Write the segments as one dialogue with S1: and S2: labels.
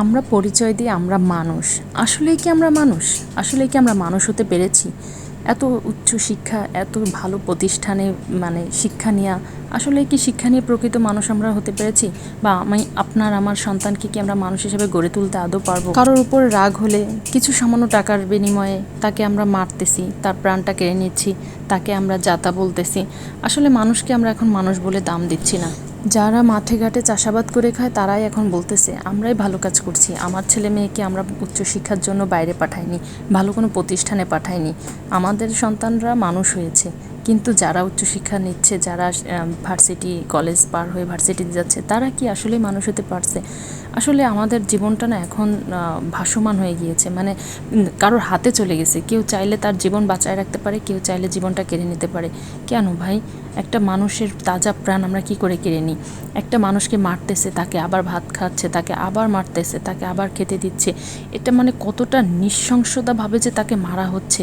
S1: আমরা পরিচয় দিই, আমরা মানুষ। আসলেই কি আমরা মানুষ? আসলেই কি আমরা মানুষ হতে পেরেছি? এত উচ্চ শিক্ষা, এত ভালো প্রতিষ্ঠানে মানে শিক্ষা নেওয়া আসলে কি শিক্ষা নিয়ে প্রকৃত মানুষ আমরা হতে পেরেছি? বা আমি, আপনার, আমার সন্তানকে কি আমরা মানুষ হিসেবে গড়ে তুলতে আদৌ পারব? কারোর উপর রাগ হলে, কিছু সামান্য টাকার বিনিময়ে তাকে আমরা মারতেছি, তার প্রাণটা কেড়ে নিচ্ছি, তাকে আমরা যাতা বলতেছি। আসলে মানুষকে আমরা এখন মানুষ বলে দাম দিচ্ছি না। যারা মাঠে ঘাটে চাষাবাদ করে খায়, তারাই এখন বলতেছে, আমরাই ভালো কাজ করছি। আমার ছেলে মেয়েকে আমরা উচ্চশিক্ষার জন্য বাইরে পাঠাইনি, ভালো কোনো প্রতিষ্ঠানে পাঠাইনি। আমাদের সন্তানরা মানুষ হয়েছে। কিন্তু যারা উচ্চশিক্ষা নিচ্ছে, যারা ভার্সিটি কলেজ পার হয়ে ভার্সিটিতে যাচ্ছে, তারা কি আসলে মানুষ হতে পারছে? আসলে আমাদের জীবনটা না এখন ভাসমান হয়ে গিয়েছে। মানে কারোর হাতে চলে গেছে। কেউ চাইলে তার জীবন বাঁচায় রাখতে পারে, কেউ চাইলে জীবনটা কেড়ে নিতে পারে। কেন ভাই? একটা মানুষের তাজা প্রাণ আমরা কি করে কেড়ে নিই? একটা মানুষকে মারতেছে, তাকে আবার ভাত খাচ্ছে, তাকে আবার মারতেছে, তাকে আবার খেতে দিচ্ছে। এটা মানে কতটা নৃশংসতা ভাবে যে তাকে মারা হচ্ছে,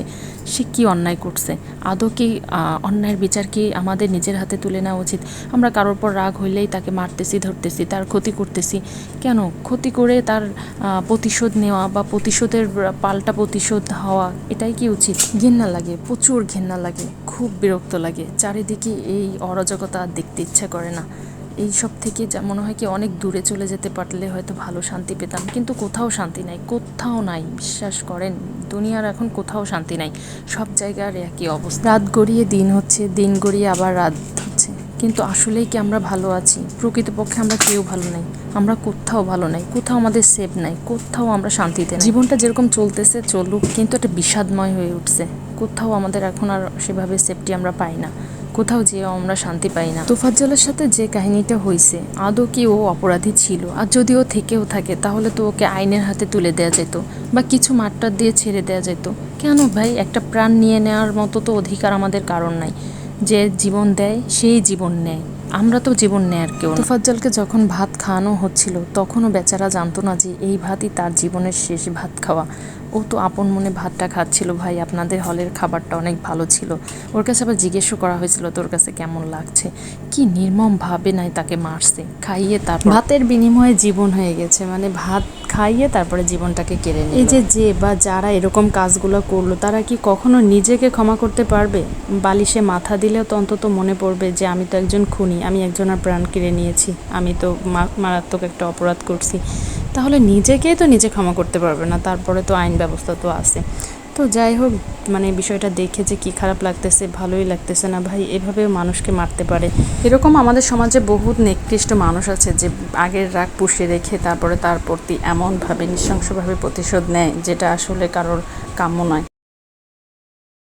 S1: সে কি অন্যায় করছে? আদৌ কি অন্যায়ের বিচার কি আমাদের নিজের হাতে তুলে নেওয়া উচিত? আমরা কারোর পর রাগ হইলেই তাকে মারতেছি, ধরতেছি, তার ক্ষতি করতেছি। কেন? ক্ষতি করে তার প্রতিশোধ নেওয়া বা প্রতিশোধের পাল্টা প্রতিশোধ হওয়া, এটাই কি উচিত? ঘেন্না লাগে, প্রচুর ঘেন্না লাগে, খুব বিরক্ত লাগে। চারিদিকে এই অরাজকতা দেখতে ইচ্ছা করে না। এই সব থেকে যা মনে হয় কি অনেক দূরে চলে যেতে পারলে হয়তো ভালো শান্তি পেতাম। কিন্তু কোথাও শান্তি নাই, কোথাও নাই, বিশ্বাস করেন, দুনিয়ার এখন কোথাও শান্তি নাই, সব জায়গার একই অবস্থা। রাত গড়িয়ে দিন হচ্ছে, দিন গড়িয়ে আবার রাত হচ্ছে। কিন্তু আসলেই কি আমরা ভালো আছি? প্রকৃতপক্ষে আমরা কেউ ভালো নাই, আমরা কোথাও ভালো নাই, কোথাও আমাদের সেফ নাই, কোথাও আমরা শান্তিতে নাই। জীবনটা যেরকম চলতেছে, চলুক, কিন্তু একটা বিষাদময় হয়ে উঠছে। কোথাও আমাদের এখন আর সেভাবে সেফটি আমরা পাই না। কোথাও যেও আমরা শান্তি পাই না। তোফাজ্জলের সাথে যে কাহিনীটা হয়েছে আদৌ কি ও অপরাধী ছিল? আর যদি ও থেকেও থাকে, তাহলে তো ওকে আইনের হাতে তুলে দেওয়া যেত বা কিছু মাঠটা দিয়ে ছেড়ে দেওয়া যেত। কেন ভাই? একটা প্রাণ নিয়ে নেওয়ার মতো তো অধিকার আমাদের কারণ নাই। যে জীবন দেয় সেই জীবন নেয়। আমরা তো জীবন নেয়ার কেউ। তোফাজ্জলকে যখন ভাত খাওয়ানো হচ্ছিল তখনও বেচারা জানতো না যে এই ভাতই তার জীবনের শেষ ভাত খাওয়া। ও তো আপন মনে ভাতটা খাচ্ছিল ভাই আপনাদের হলের খাবারটা অনেক ভালো ছিল। ওর কাছে আবার জিজ্ঞেসও করা হয়েছিল তোর কাছে কেমন লাগছে? কি নির্মম ভাবে নাই তাকে মারছে। খাইয়ে তার ভাতের বিনিময়ে জীবন হয়ে গেছে। মানে ভাত খাইয়ে তারপরে জীবনটাকে কেড়ে নিল। এই যে যে বা যারা এরকম কাজগুলো করল, তারা কি কখনো নিজেকে ক্ষমা করতে পারবে? বালিশে মাথা দিলেও তো অন্তত মনে পড়বে যে, আমি তো একজন খুনি, আমি একজনের প্রাণ কেড়ে নিয়েছি, আমি তো মারাত্মক একটা অপরাধ করছি। তাহলে নিজেকেই তো নিজে ক্ষমা করতে পারবে না, তারপরে তো আইন ব্যবস্থা তো আছে। তো যাই হোক মানে বিষয়টা দেখে যে কি খারাপ লাগতেছে, ভালোই লাগতেছে না ভাই এভাবে মানুষকে মারতে পারে। এরকম আমাদের সমাজে বহুত নিকৃষ্ট মানুষ আছে যে আগের রাগ পুষে রেখে তারপরে তার প্রতি এমনভাবে নৃশংসভাবে প্রতিশোধ নেয়, যেটা আসলে কারোর কাম্য নয়।